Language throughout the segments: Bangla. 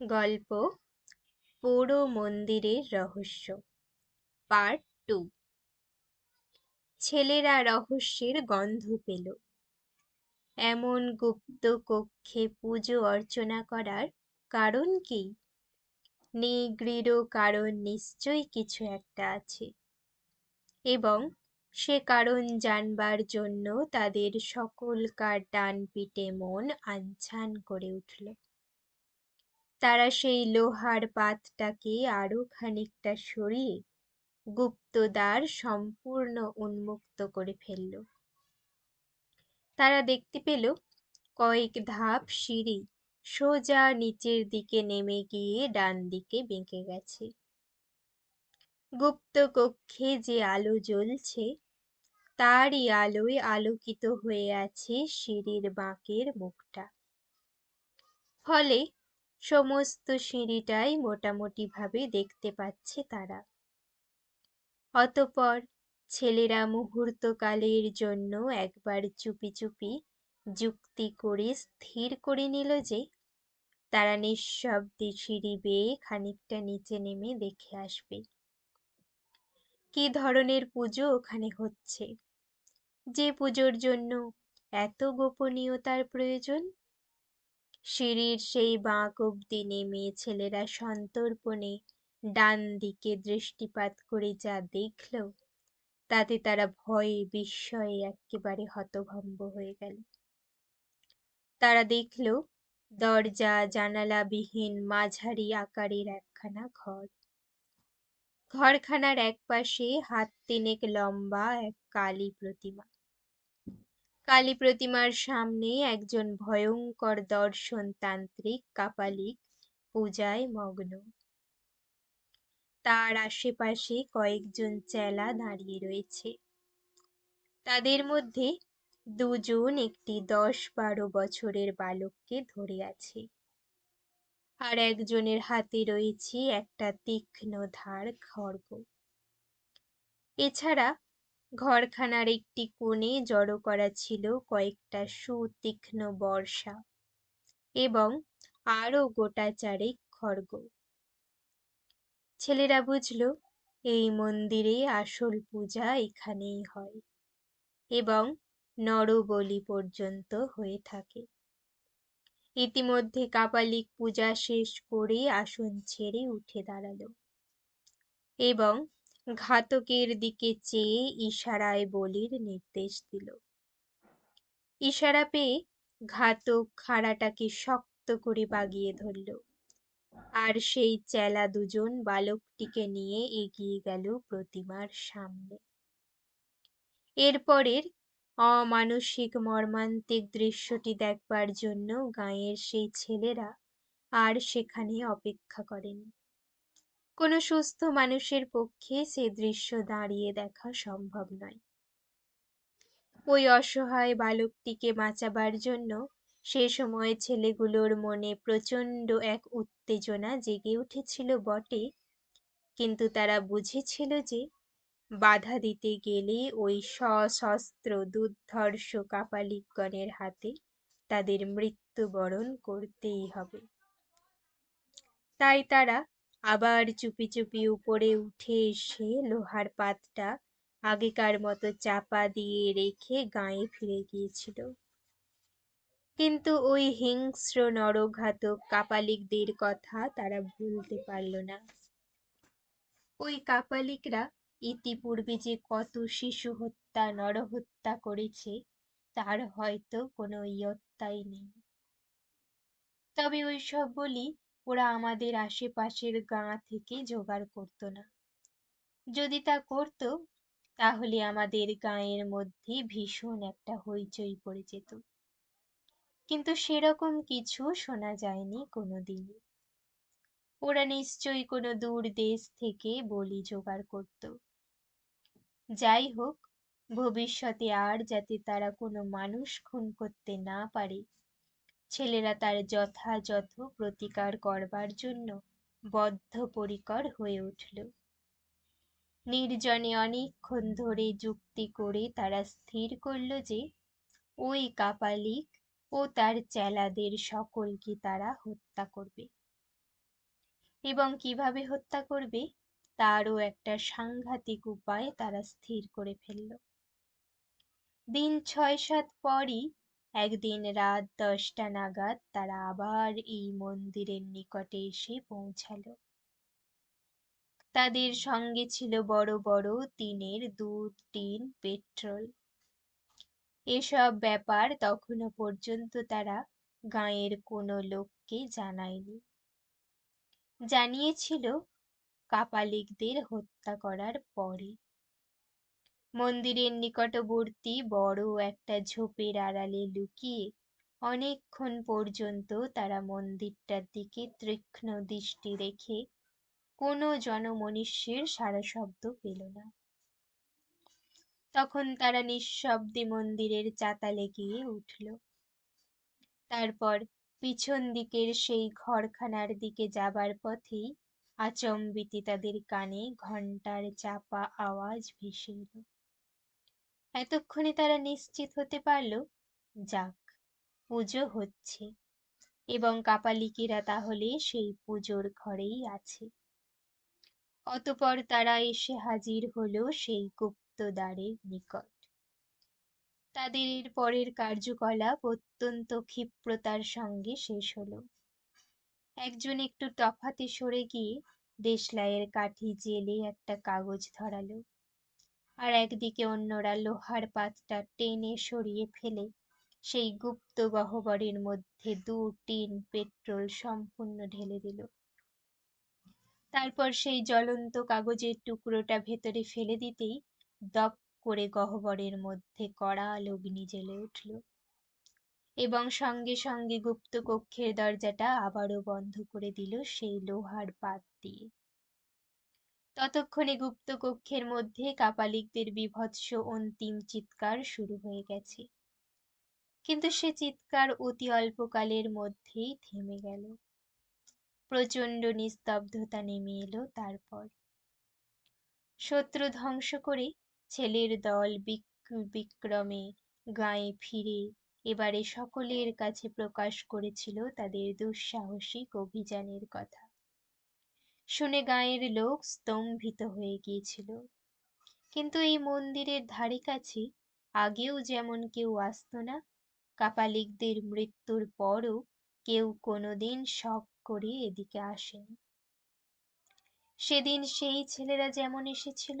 গল্প পোড়ো মন্দিরের রহস্য পার্ট টু ছেলেরা রহস্যের গন্ধ পেল। এমন গুপ্ত কক্ষে পুজো অর্চনা করার কারণ কি? নিগৃঢ় কারণ নিশ্চয়ই কিছু একটা আছে। এবং সে কারণ জানবার জন্য তাদের সকলকার ডান পিটে মন আনছান করে উঠল। তারা সেই লোহার পাতটাকে আরও খানিকটা সরিয়ে গুপ্তদ্বার সম্পূর্ণ উন্মুক্ত করে ফেলল। তারা দেখতে পেল কয়েক ধাপ সিঁড়ি সোজা নিচের দিকে নেমে গিয়ে ডান দিকে বেঁকে গেছে। গুপ্ত কক্ষে যে আলো জ্বলছে, তারই আলোয় আলোকিত হয়ে আছে সিঁড়ির বাঁকের মুখটা। ফলে সমস্ত সিঁড়িটাই মোটামুটি ভাবে দেখতে পাচ্ছে তারা। অতপর ছেলেরা মুহূর্তকালের জন্য একবার চুপি চুপি যুক্তি করে স্থির করে নিল যে, তারা নিঃশব্দে সিঁড়ি বেয়ে খানিকটা নিচে নেমে দেখে আসবে। কি ধরনের পুজো ওখানে হচ্ছে? যে পুজোর জন্য এত গোপনীয়তার প্রয়োজন? সিঁড়ির সেই বাঁক অব্দি নেমে ছেলেরা সন্তর্পণে ডান দিকে দৃষ্টিপাত করে যা দেখল, তাতে তারা ভয়ে বিস্ময়ে একেবারে হতভম্ব হয়ে গেল। তারা দেখল, দরজা, জানালাবিহীন মাঝারি আকারের একখানা ঘর। ঘরখানার একপাশে হাত তিনেক লম্বা, এক কালী প্রতিমা। কালী প্রতিমার সামনে একজন ভয়ঙ্কর দর্শন তান্ত্রিক কাপালিক পূজায় মগ্ন। তার আশেপাশে কয়েকজন চেলা দাঁড়িয়ে রয়েছে। তাদের মধ্যে দুজন একটি দশ বারো বছরের বালককে ধরে আছে। আর একজনের হাতে রয়েছে একটা তীক্ষ্ণ ধার খড়গ। এছাড়া ঘরখানার একটি কোণে জড়ো করা ছিল কয়েকটা সুতীক্ষ্ণ বর্ষা এবং আরও গোটা চারেক খড়গ। ছেলেরা বুঝল, এই মন্দিরে আসল পূজা এখানেই হয় এবং নরবলি পর্যন্ত হয়ে থাকে। ইতিমধ্যে কাপালিক পূজা শেষ করে আসন ছেড়ে উঠে দাঁড়াল এবং ঘাতকের দিকে চেয়ে ইশারায় বলির নির্দেশ দিল। ইশারা পেয়ে ঘাতক খাড়াটাকে শক্ত করে বাগিয়ে ধরল। আর সেই চেলা দুজন বালকটিকে নিয়ে এগিয়ে গেল প্রতিমার সামনে। এরপরের অমানসিক মর্মান্তিক দৃশ্যটি দেখবার জন্য গাঁয়ের সেই ছেলেরা আর সেখানে অপেক্ষা করেনি। কোনো সুস্থ মানুষের পক্ষে সে দৃশ্য দাঁড়িয়ে দেখা সম্ভব নয়। ওই অসহায় বালকটিকে বাঁচাবার জন্য সে সময় ছেলেগুলোর মনে প্রচণ্ড এক উত্তেজনা জেগে উঠেছিল বটে। কিন্তু তারা বুঝেছিল যে বাধা দিতে গেলে ওই সশস্ত্র দুর্ধর্ষ কাপালিকগণের হাতে তাদের মৃত্যুবরণ করতেই হবে। তাই তারা আবার চুপি চুপি উপরে উঠে এসে লোহার পাতটা আগেকার মতো চাপা দিয়ে রেখে গায়ে ফিরে গিয়েছিল কিন্তু ওই হিংস্র, নরঘাতক কাপালিকদের কথা তারা ভুলতে পারল না। ওই কাপালিকরা ইতিপূর্বে যে কত শিশু হত্যা, নরহত্যা করেছে, তার হয়তো কোনো ইয়ত্তাই নেই। তবে ওই সব বলি ওরা আমাদের আশেপাশের গাঁ থেকে জোগাড় করতো না। যদি তা করতো, তাহলে আমাদের গাঁয়ের মধ্যে ভীষণ একটা হইচই পড়ে যেত। কিন্তু সেরকম কিছু শোনা যায়নি কোনোদিনই। ওরা নিশ্চয়ই কোনো দূর দেশ থেকে বলি জোগাড় করত। যাই হোক, ভবিষ্যতে আর যাতে তারা কোনো মানুষ খুন করতে না পারে ছেলেরা তার যথাযথ প্রতিকার করবার জন্য বদ্ধপরিকর হয়ে উঠল। নির্জনে অনেকক্ষণ ধরে যুক্তি করে তারা স্থির করল যে, ওই কাপালিক ও তার চেলাদের সকলকে তারা হত্যা করবে। এবং কীভাবে হত্যা করবে? তারও একটা সাংঘাতিক উপায় তারা স্থির করে ফেলল। দিন ছয় সাত পরই একদিন রাত দশটা নাগাদ তারা আবার এই মন্দিরের নিকটে এসে পৌঁছালো। তাদের সঙ্গে ছিল বড় বড় টিনের দুধ, টিন, পেট্রোল। এসব ব্যাপার তখনও পর্যন্ত তারা গাঁয়ের কোনো লোককে জানায়নি। জানিয়েছিল, কাপালিকদের হত্যা করার পরে। মন্দিরের নিকটবর্তী বড় একটা ঝোপের আড়ালে লুকিয়ে অনেকক্ষণ পর্যন্ত তারা মন্দিরটার দিকে তীক্ষ্ণ দৃষ্টি রেখে কোনো জনমনুষ্যের সারা শব্দ পেল না। তখন তারা নিঃশব্দে মন্দিরের চাতালে গিয়ে উঠল। তারপর পিছন দিকের সেই ঘরখানার দিকে যাবার পথেই আচম্বিতে তাদের কানে ঘণ্টার চাপা আওয়াজ ভেসে এলো। এতক্ষণে তারা নিশ্চিত হতে পারল, যাক, পুজো হচ্ছে। এবং কাপালিকেরা তাহলে সেই পুজোর ঘরেই আছে। অতপর তারা এসে হাজির হলো সেই গুপ্তদ্বারের নিকট। তাদের পরের কার্যকলাপ অত্যন্ত ক্ষিপ্রতার সঙ্গে শেষ হলো। একজন একটু তফাতে সরে গিয়ে দেশলাইয়ের কাঠি জেলে একটা কাগজ ধরালো। আর একদিকে অন্যরা লোহার পাতটা টেনে সরিয়ে ফেলে। সেই গুপ্ত গহ্বরের মধ্যে দু টিন পেট্রোল সম্পূর্ণ ঢেলে দিল। তারপর সেই জ্বলন্ত কাগজের টুকরোটা ভেতরে ফেলে দিতেই দপ করে গহ্বরের মধ্যে কড়া অগ্নি জ্বলে উঠল। এবং সঙ্গে সঙ্গে গুপ্ত কক্ষের দরজাটা আবারও বন্ধ করে দিল সেই লোহার পাত দিয়ে। ততক্ষণে গুপ্ত কক্ষের মধ্যে কাপালিকদের বিভৎস অন্তিম চিৎকার শুরু হয়ে গেছে। কিন্তু সে চিৎকার অতি অল্পকালের মধ্যেই থেমে গেল। প্রচণ্ড নিস্তব্ধতা নেমে এলো তারপর। শত্রু ধ্বংস করে ছেলের দল বিক্রমে গায়ে ফিরে এবারে সকলের কাছে প্রকাশ করেছিল তাদের দুঃসাহসিক অভিযানের কথা। শুনে গাঁয়ের লোক স্তম্ভিত হয়ে গিয়েছিল। কিন্তু এই মন্দিরের ধারে কাছে আগেও যেমন কেউ আসতো না, কাপালিকদের মৃত্যুর পরও কেউ কোনোদিন শখ করে এদিকে আসেনি। সেদিন সেই ছেলেরা যেমন এসেছিল,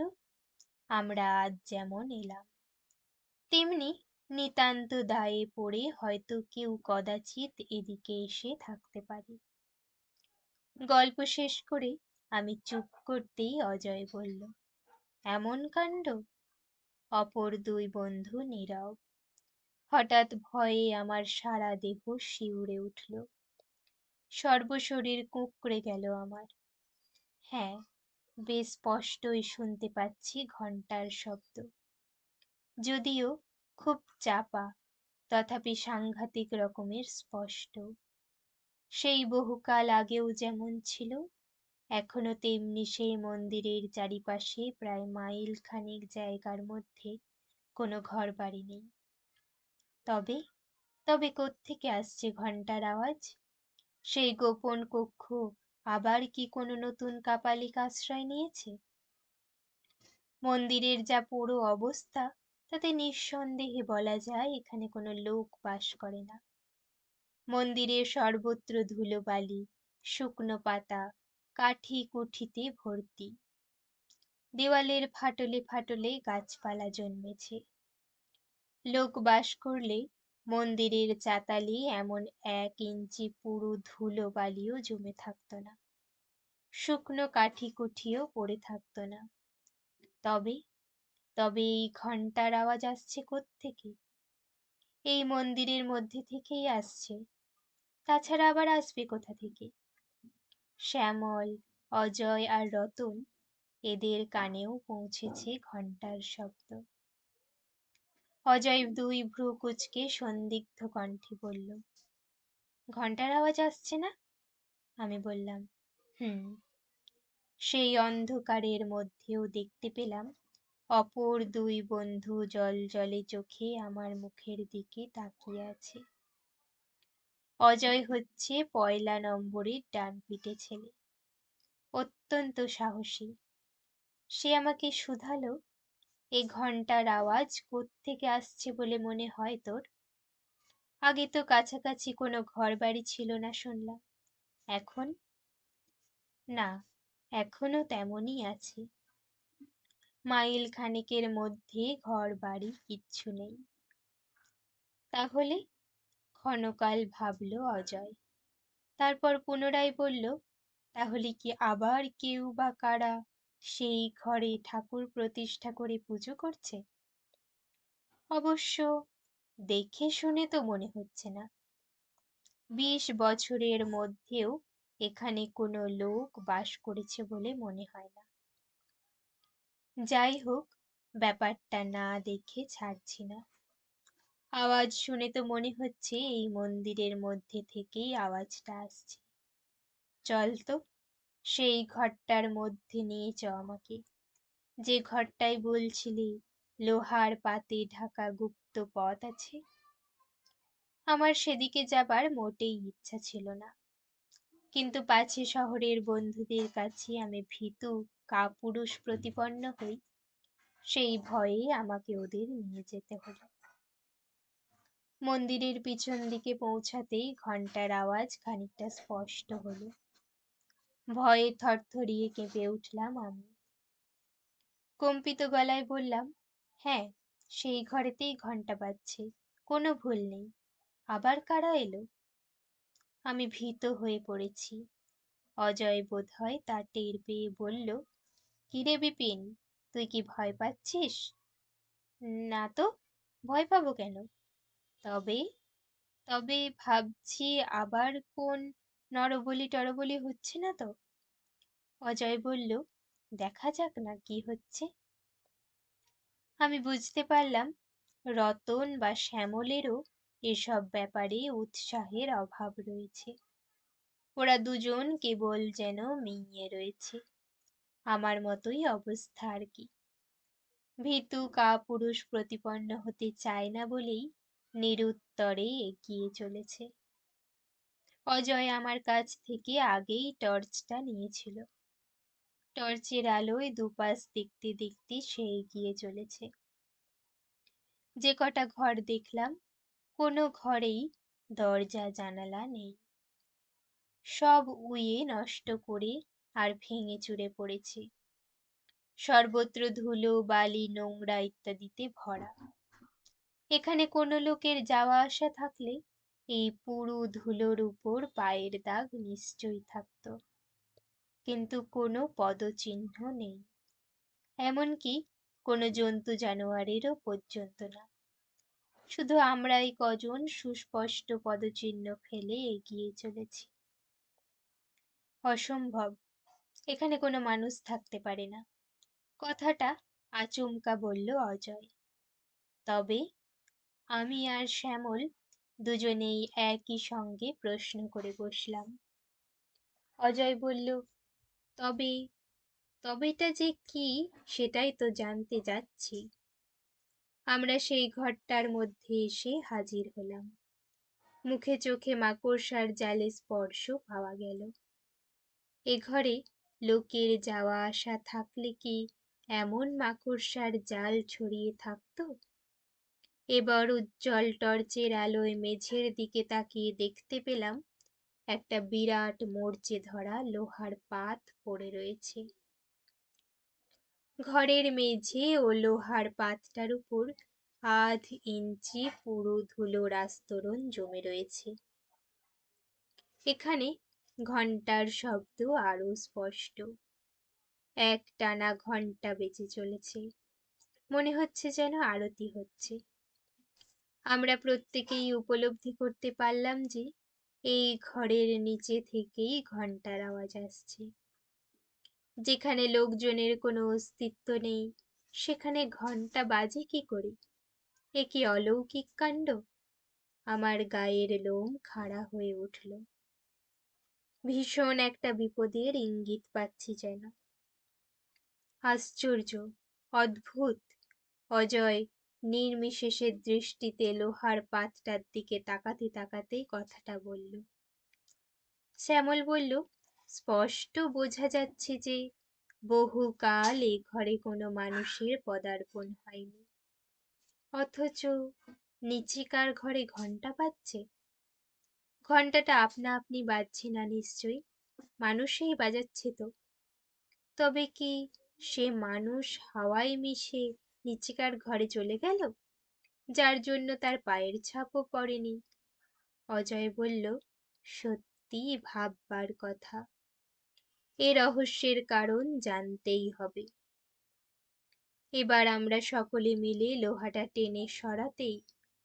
আমরা আজ যেমন এলাম। তেমনি নিতান্ত দায়ে পড়ে হয়তো কেউ কদাচিৎ এদিকে এসে থাকতে পারে। গল্প শেষ করে আমি চুপ করতেই অজয় বলল, এমন কাণ্ড? অপর দুই বন্ধু নীরব। হঠাৎ ভয়ে আমার সারা দেহ শিউরে উঠল। সর্বশরীর কুঁকড়ে গেল আমার। হ্যাঁ বেশ স্পষ্টই শুনতে পাচ্ছি ঘণ্টার শব্দ। যদিও খুব চাপা, তথাপি সাংঘাতিক রকমের স্পষ্ট। সেই বহুকাল আগেও যেমন ছিল, এখনও তেমনি সেই মন্দিরের চারিপাশে প্রায় মাইল খানেক জায়গার মধ্যে কোনো ঘর বাড়ি নেই। তবে তবে কোত্থেকে আসছে ঘণ্টার আওয়াজ? সেই গোপন কক্ষ আবার কি কোনো নতুন কাপালিক আশ্রয় নিয়েছে? মন্দিরের যা পুরো অবস্থা, তাতে নিঃসন্দেহে বলা যায় এখানে কোনো লোক বাস করে না। মন্দিরের সর্বত্র ধুলোবালি, শুকনো পাতা, কাঠি কুঠিতে ভর্তি। দেওয়ালের ফাটলে ফাটলে গাছপালা জন্মেছে। লোক বাস করলে মন্দিরের চাতালে এমন এক ইঞ্চি পুরো ধুলো বালিও জমে থাকতো না। শুকনো কাঠি কুঠিও পড়ে থাকতো না। তবে তবে এই ঘণ্টার আওয়াজ আসছে থেকে এই মন্দিরের মধ্যে থেকেই আসছে। তাছাড়া আবার আসবে কোথা থেকে? শ্যামল, অজয় আর রতন এদের কানেও পৌঁছেছে ঘণ্টার শব্দ। অজয় দুই ভ্রু কুচকে সন্দিগ্ধ কণ্ঠে বলল ঘণ্টার আওয়াজ আসছে না? আমি বললাম, হুম। সেই অন্ধকারের মধ্যেও দেখতে পেলাম, অপর দুই বন্ধু জল জলে চোখে আমার মুখের দিকে তাকিয়ে আছে। অজয় হচ্ছে পয়লা নম্বরের ডান পিঠে ছেলে। অত্যন্ত সাহসী। সে আমাকে শুধালো, এ ঘণ্টার আওয়াজ কোত্থেকে আসছে বলে মনে হয় তোর? আগে তো কাছাকাছি কোনো ঘর বাড়ি ছিল না শুনলাম। এখন? না, এখনও তেমনই আছে। মাইল খানেকের মধ্যে ঘর বাড়ি কিচ্ছু নেই। তাহলে? ক্ষণকাল ভাবল অজয়। তারপর পুনরায় বলল, তাহলে কি আবার কেউ বা কারা সেই ঘরে ঠাকুর প্রতিষ্ঠা করে পুজো করছে? অবশ্য দেখে শুনে তো মনে হচ্ছে না। বিশ বছরের মধ্যেও এখানে কোনো লোক বাস করেছে বলে মনে হয় না। যাই হোক, ব্যাপারটা না দেখে ছাড়ছি না। আওয়াজ শুনে তো মনে হচ্ছে এই মন্দিরের মধ্যে থেকেই আওয়াজটা আসছে। চল তো, সেই ঘরটার মধ্যে নিয়ে চ আমাকে। যে ঘরটায় বলছিলি, লোহার পাতে ঢাকা গুপ্ত পথ আছে। আমার সেদিকে যাবার মোটেই ইচ্ছা ছিল না। কিন্তু পাছে শহরের বন্ধুদের কাছে আমি ভীতু, কাপুরুষ প্রতিপন্ন হই। সেই ভয়ে আমাকে ওদের নিয়ে যেতে হলো। মন্দিরের পিছন দিকে পৌঁছাতেই ঘণ্টার আওয়াজ খানিকটা স্পষ্ট হলো। ভয়ে থরথরিয়ে কেঁপে উঠলাম আমি। কম্পিত গলায় বললাম হ্যাঁ সেই ঘরেতেই ঘণ্টা বাজছে, কোনো ভুল নেই। আবার কারা এলো? আমি ভীত হয়ে পড়েছি। অজয় বোধ হয় তা টের পেয়ে বলল, কিরে বিপিন, তুই কি ভয় পাচ্ছিস? না তো, ভয় পাবো কেন? তবে তবে ভাবছি আবার কোন নরবলি টরবলি হচ্ছে না তো? অজয় বলল, দেখা যাক না কি হচ্ছে। আমি বুঝতে পারলাম, রতন বা শ্যামলেরও এসব ব্যাপারে উৎসাহের অভাব রয়েছে। ওরা দুজন কেবল যেন মিইয়ে রয়েছে। আমার মতোই অবস্থা আর কি। ভীতু কা পুরুষ প্রতিপন্ন হতে চায় না বলেই নিরুত্তরে এগিয়ে চলেছে। অজয় আমার কাছ থেকে আগেই টর্চটা নিয়েছিল। টর্চের আলোয় দুপাশ দেখতে দেখতে সে এগিয়ে চলেছে। যে কটা ঘর দেখলাম, কোনো ঘরেই দরজা, জানালা নেই। সব উয়ে নষ্ট করে আর ভেঙে চুরে পড়েছে। সর্বত্র ধুলো, বালি, নোংরা ইত্যাদিতে ভরা। এখানে কোনো লোকের যাওয়া আসা থাকলে এই পুরু ধুলোর উপর পায়ের দাগ নিশ্চয়ই থাকত। কিন্তু কোনো পদচিহ্ন নেই। এমনকি কোনো জন্তু জানোয়ারেরও পর্যন্ত না। শুধু আমরাই কজন সুস্পষ্ট পদচিহ্ন ফেলে এগিয়ে চলেছি। অসম্ভব। এখানে কোনো মানুষ থাকতে পারে না। কথাটা আচমকা বলল অজয়। তবে আমি আর শ্যামল দুজনেই একই সঙ্গে প্রশ্ন করে বসলাম। অজয় বলল, তবে তবেটা যে কি সেটাই তো জানতে যাচ্ছি। আমরা সেই ঘরটার মধ্যে এসে হাজির হলাম। মুখে চোখে মাকড়সার জালে স্পর্শ পাওয়া গেল। এ ঘরে লোকের যাওয়া আসা থাকলে কি এমন মাকড়সার জাল ছড়িয়ে থাকতো? এবার উজ্জ্বল টর্চের আলোয় মেঝের দিকে তাকিয়ে দেখতে পেলাম একটা বিরাট মরচে ধরা লোহার পাত পড়ে রয়েছে। ঘরের মেঝে ও লোহার পাতটার উপর আধ ইঞ্চি পুরো ধুলোর আস্তরণ জমে রয়েছে। এখানে ঘণ্টার শব্দ আরও স্পষ্ট। এক টানা ঘণ্টা বেজে চলেছে। মনে হচ্ছে যেন আরতি হচ্ছে। আমরা প্রত্যেকেই উপলব্ধি করতে পারলাম যে, এই ঘরের নিচে থেকেই ঘণ্টার আওয়াজ আসছে। যেখানে লোকজনের কোনো অস্তিত্ব নেই, সেখানে ঘণ্টা বাজে কি করে? এ কি অলৌকিক কাণ্ড? আমার গায়ের লোম খাড়া হয়ে উঠল। ভীষণ একটা বিপদের ইঙ্গিত পাচ্ছি যেন। আশ্চর্য, অদ্ভুত, অজয় নির্বিশেষের দৃষ্টিতে লোহার পাতটার দিকে তাকাতে তাকাতেই কথাটা বলল। শ্যামল বলল, স্পষ্ট বোঝা যাচ্ছে যে বহুকাল এ ঘরে কোনো মানুষের পদার্পণ হয়নি। অথচ নিচিকার ঘরে ঘণ্টা বাজছে। ঘন্টাটা আপনা আপনি বাজছে না নিশ্চয়ই? মানুষেই বাজাচ্ছে তো। তবে কি সে মানুষ হাওয়ায় মিশে নিচিকার ঘরে চলে গেল। যার জন্য তার পায়ের ছাপও পড়েনি। অজয় বলল, সত্যি ভাববার কথা। এ রহস্যের কারণ জানতেই হবে। এবার আমরা সকলে মিলে লোহাটা টেনে সরাতেই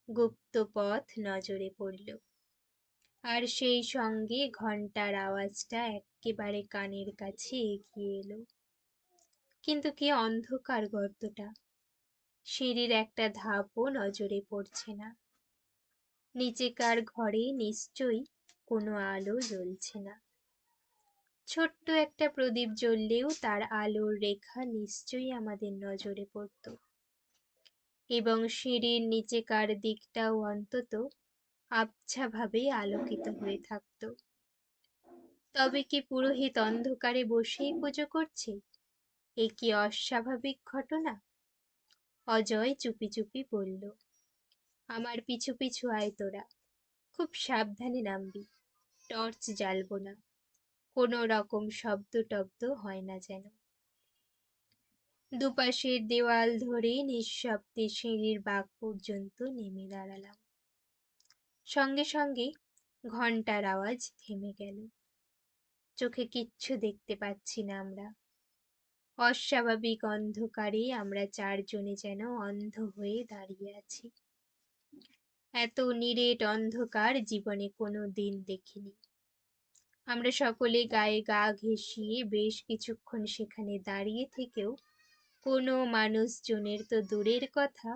গুপ্ত পথ নজরে পড়ল। আর সেই সঙ্গে ঘণ্টার আওয়াজটা একেবারে কানের কাছে এগিয়ে এলো। কিন্তু কি অন্ধকার গর্তটা! সিঁড়ির একটা ধাপও নজরে পড়ছে না। নিচেকার ঘরে নিশ্চয়ই কোনো আলো জ্বলছে না। ছোট্ট একটা প্রদীপ জ্বললেও তার আলোর রেখা নিশ্চয়ই আমাদের নজরে পড়ত। এবং সিঁড়ির নিচেকার দিকটাও অন্তত আবছাভাবে আলোকিত হয়ে থাকত। তবে কি পুরোহিত অন্ধকারে বসেই পুজো করছে? এ কি অস্বাভাবিক ঘটনা? অজয় চুপি চুপি বলল, আমার পিছু পিছু আয় তোরা। খুব সাবধানে নামবি। টর্চ জ্বালবো না। কোনো রকম শব্দ টব্দ হয় না যেন। দুপাশের দেওয়াল ধরে নিঃশব্দে সিঁড়ির বাঘ পর্যন্ত নেমে দাঁড়ালাম। সঙ্গে সঙ্গে ঘণ্টার আওয়াজ থেমে গেল। চোখে কিচ্ছু দেখতে পাচ্ছি না আমরা। অস্বাভাবিক অন্ধকারে আমরা চারজনে যেন অন্ধ হয়ে দাঁড়িয়ে আছি। এত নিরেট অন্ধকার জীবনে কোনো দিন দেখিনি। আমরা সকলে গায়ে গা ঘেঁষিয়ে বেশ কিছুক্ষণ সেখানে দাঁড়িয়ে থেকেও কোনো মানুষজনের তো দূরের কথা,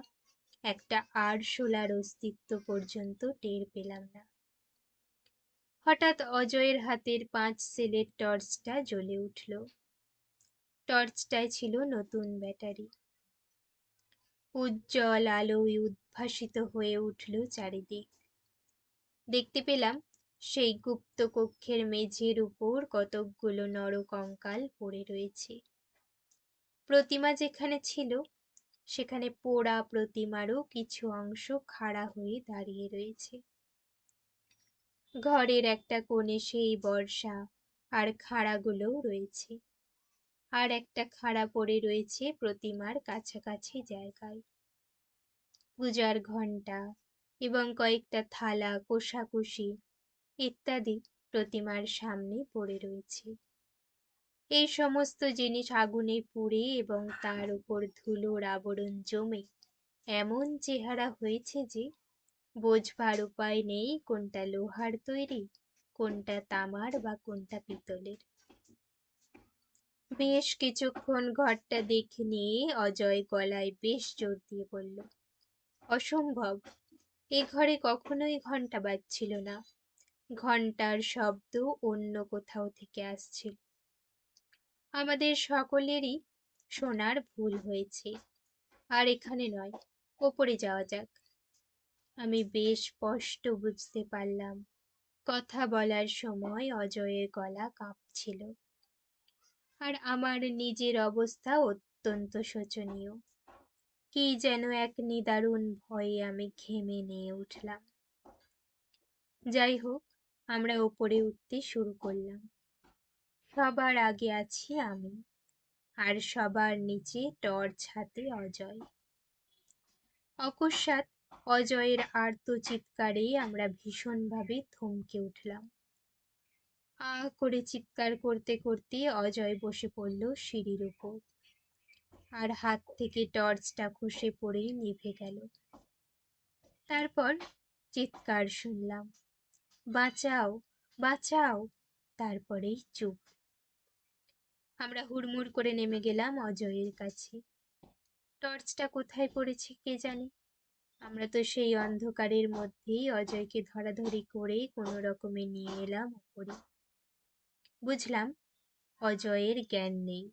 একটা আরশোলার অস্তিত্ব পর্যন্ত টের পেলাম না। হঠাৎ অজয়ের হাতের পাঁচ সেলের টর্চটা জ্বলে উঠল। টর্চটায় ছিল নতুন ব্যাটারি। উজ্জ্বল আলোয় উদ্ভাসিত হয়ে উঠল চারিদিক। দেখতে পেলাম সেই গুপ্ত কক্ষের মেঝের উপর কতকগুলো নরকঙ্কাল পড়ে রয়েছে। প্রতিমা যেখানে ছিল, সেখানে পোড়া প্রতিমারও কিছু অংশ খাড়া হয়ে দাঁড়িয়ে রয়েছে। ঘরের একটা কোণে সেই বর্ষা আর খাড়াগুলোও রয়েছে। আর একটা খাড়া পড়ে রয়েছে প্রতিমার কাছাকাছি জায়গায়। পূজার ঘণ্টা এবং কয়েকটা থালা, কোষাকুষি ইত্যাদি প্রতিমার সামনে পড়ে রয়েছে। এই সমস্ত জিনিস আগুনে পুড়ে এবং তার উপর ধুলোর আবরণ জমে, এমন চেহারা হয়েছে যে বোঝবার উপায় নেই কোনটা লোহার তৈরি, কোনটা তামার বা কোনটা পিতলের। বেশ কিছুক্ষণ ঘরটা দেখে নিয়ে অজয় গলায় বেশ জোর দিয়ে বলল, অসম্ভব। এ ঘরে কখনোই ঘণ্টা বাজছিল না। ঘণ্টার শব্দ অন্য কোথাও থেকে আসছিল। আমাদের সকলেরই শোনার ভুল হয়েছে। আর এখানে নয়, ওপরে যাওয়া যাক আমি বেশ স্পষ্ট বুঝতে পারলাম। কথা বলার সময় অজয়ের গলা কাঁপছিল। আর আমার নিজের অবস্থা অত্যন্ত শোচনীয়। কি যেন এক নিদারুণ ভয়ে আমি ঘেমে নিয়ে উঠলাম। যাই হোক, আমরা ওপরে উঠতে শুরু করলাম। সবার আগে আছি আমি, আর সবার নিচে টর্চ হাতে অজয়। অকস্মাৎ অজয়ের আর্ত চিৎকারে আমরা ভীষণভাবে থমকে উঠলাম। আ করে চিৎকার করতে করতে অজয় বসে পড়ল সিঁড়ির উপর। আর হাত থেকে টর্চটা খসে পড়ে নিভে গেল। তারপর চিৎকার শুনলাম, বাঁচাও বাঁচাও। তারপরেই চুপ। আমরা হুড়মুড় করে নেমে গেলাম অজয়ের কাছে। টর্চটা কোথায় পড়েছে কে জানে? আমরা তো সেই অন্ধকারের মধ্যেই অজয়কে ধরাধরি করে কোনো রকমে নিয়ে এলাম উপরে। বুঝলাম, অজয়ের জ্ঞান নেই।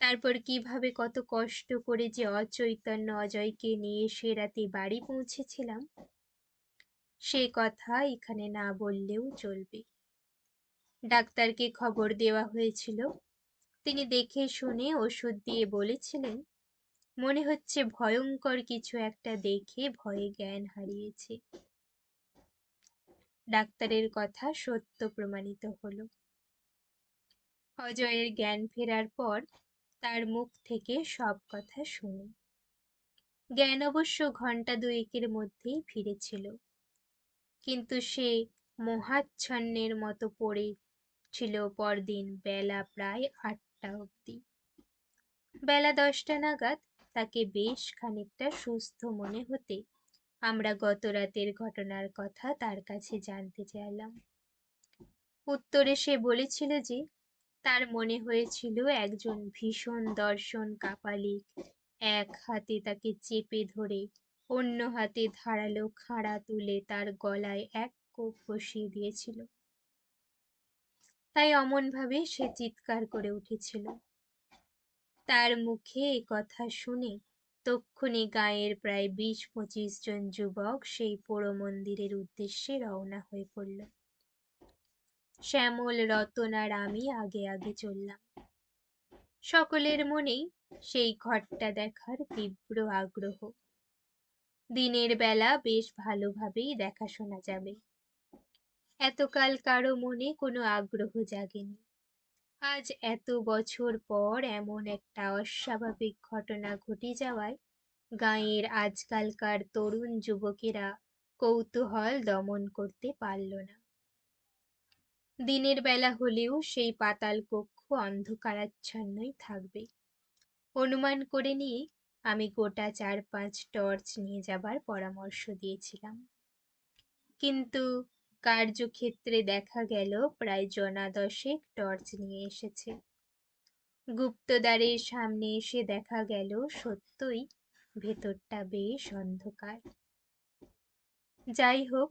তারপর কীভাবে কত কষ্ট করে যে অচৈতন্য অজয়কে নিয়ে সে রাতে বাড়ি পৌঁছেছিলাম, সে কথা এখানে না বললেও চলবে। ডাক্তারকে খবর দেওয়া হয়েছিল। তিনি দেখে শুনে ওষুধ দিয়ে বলেছিলেন, মনে হচ্ছে ভয়ঙ্কর কিছু একটা দেখে ভয়ে জ্ঞান হারিয়েছে। ডাক্তারের কথা সত্য প্রমাণিত হলো। অজয়ের জ্ঞান ফেরার পর তার মুখ থেকে সব কথা শুনে। জ্ঞান অবশ্য ঘণ্টা দুয়েকের মধ্যেই ফিরেছিল। কিন্তু সে মহাচ্ছন্নের মতো পড়ে ছিল পরদিন বেলা প্রায় আটটা অবধি। বেলা দশটা নাগাদ তাকে বেশ খানিকটা সুস্থ মনে হতে আমরা গত রাতের ঘটনার কথা তার কাছে জানতে চাইলাম। উত্তরে সে বলেছিল যে তার মনে হয়েছিল একজন ভীষণ দর্শন কাপালিক। এক হাতে তাকে চেপে ধরে, অন্য হাতে ধারালো খাড়া তুলে তার গলায় এক কোপ বসিয়ে দিয়েছিল। তাই অমনভাবে সে চিৎকার করে উঠেছিল। তার মুখে এ কথা শুনে তক্ষুনি গায়ের প্রায় বিশ পঁচিশ জন যুবক সেই পোড়ো মন্দিরের উদ্দেশ্যে রওনা হয়ে পড়ল। শ্যামল, রতন আর আমি আগে আগে চললাম। সকলের মনেই সেই ঘরটা দেখার তীব্র আগ্রহ। দিনের বেলা বেশ ভালোভাবেই দেখাশোনা যাবে। এতকাল কারও মনে কোনো আগ্রহ জাগেনি। আজ এত বছর পর এমন একটা অস্বাভাবিক ঘটনা ঘটে যাওয়ায় গাঁয়ের আজকালকার তরুণ যুবকেরা কৌতূহল দমন করতে পারল না। দিনের বেলা হলেও সেই পাতাল কক্ষ অন্ধকারাচ্ছন্নই থাকবে। অনুমান করে নিয়ে আমি গোটা চার পাঁচ টর্চ নিয়ে যাবার পরামর্শ দিয়েছিলাম। কিন্তু কার্যক্ষেত্রে দেখা গেল প্রায় জনা দশেক টর্চ নিয়ে এসেছে। গুপ্তদ্বারের সামনে এসে দেখা গেল সত্যই ভেতরটা বেশ অন্ধকার। যাই হোক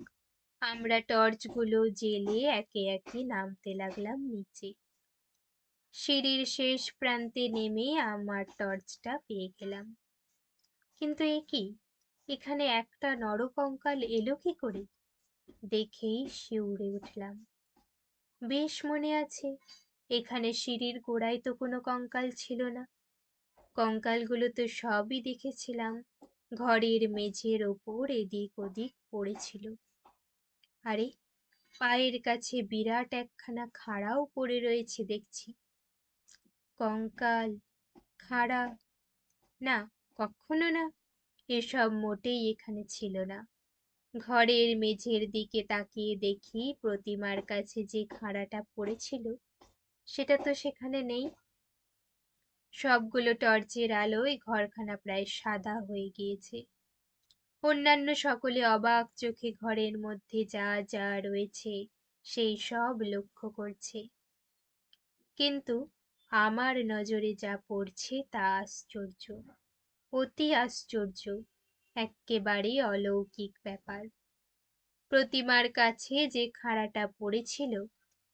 আমরা টর্চগুলো জেলে একে একে নামতে লাগলাম নিচে। সিঁড়ির শেষ প্রান্তে নেমে আমার টর্চটা পেয়ে গেলাম। কিন্তু এ কি? এখানে একটা নরকঙ্কাল এলো কি করে? দেখেই শিউরে উঠলাম। বেশ মনে আছে, এখানে সিঁড়ির গোড়ায় তো কোনো কঙ্কাল ছিল না। কঙ্কালগুলো তো সবই দেখেছিলাম, ঘরের মেঝের ওপর এদিক ওদিক পড়েছিল। আরে, পায়ের কাছে বিরাট একখানা খাড়াও পড়ে রয়েছে দেখছি। কঙ্কাল, খাড়া, না, কখনো না, এসব মোটেই এখানে ছিল না। ঘরের মেঝের দিকে তাকিয়ে দেখি প্রতিমার কাছে যে খাড়াটা পড়েছিল, সেটা তো সেখানে নেই। সবগুলো টর্চের আলোয় ঘরখানা প্রায় সাদা হয়ে গিয়েছে। অন্যান্য সকলে অবাক চোখে ঘরের মধ্যে যা যা রয়েছে, সেই সব লক্ষ্য করছে। কিন্তু আমার নজরে যা পড়ছে তা আশ্চর্য, অতি আশ্চর্য, এক্কেবারে অলৌকিক ব্যাপার। প্রতিমার কাছে যে খাড়াটা পড়েছিল,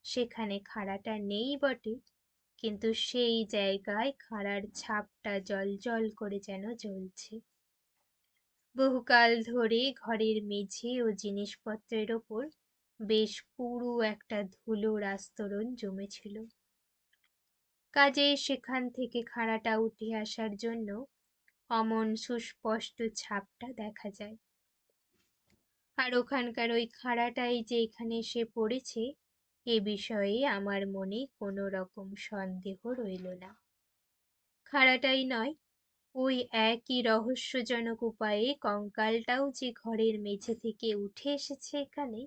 সেখানে খাড়াটা নেই বটে, কিন্তু সেই জায়গায় খাড়ার ছাপটা জল জল করে যেন জ্বলছে। বহুকাল ধরে ঘরের মেঝে ও জিনিসপত্রের ওপর বেশ পুরু একটা ধুলোর আস্তরণ জমেছিল। কাজে সেখান থেকে খাড়াটা উঠে আসার জন্য অমন সুস্পষ্ট ছাপটা দেখা যায়। আর ওখানকার ওই খাড়াটাই যে এখানে এসে পড়েছে, এ বিষয়ে আমার মনে কোনো রকম সন্দেহ রইল না। খাড়াটাই নয় ওই একই রহস্যজনক উপায়ে কঙ্কালটাও যে ঘরের মেঝে থেকে উঠে এসেছে এখানে,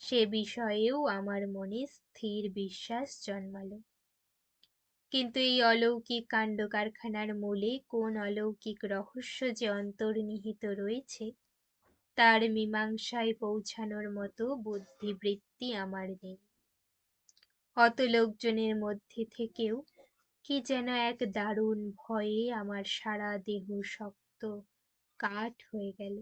সে বিষয়েও আমার মনে স্থির বিশ্বাস জন্মালো। কিন্তু এই অলৌকিক কাণ্ড কারখানার মূলে কোন অলৌকিক রহস্য যে অন্তর্নিহিত রয়েছে, তার মীমাংসায় পৌঁছানোর মতো বুদ্ধিবৃত্তি আমার নেই। অত লোকজনের মধ্যে থেকেও কি যেন এক দারুণ ভয়ে আমার সারা দেহ শক্ত কাঠ হয়ে গেল।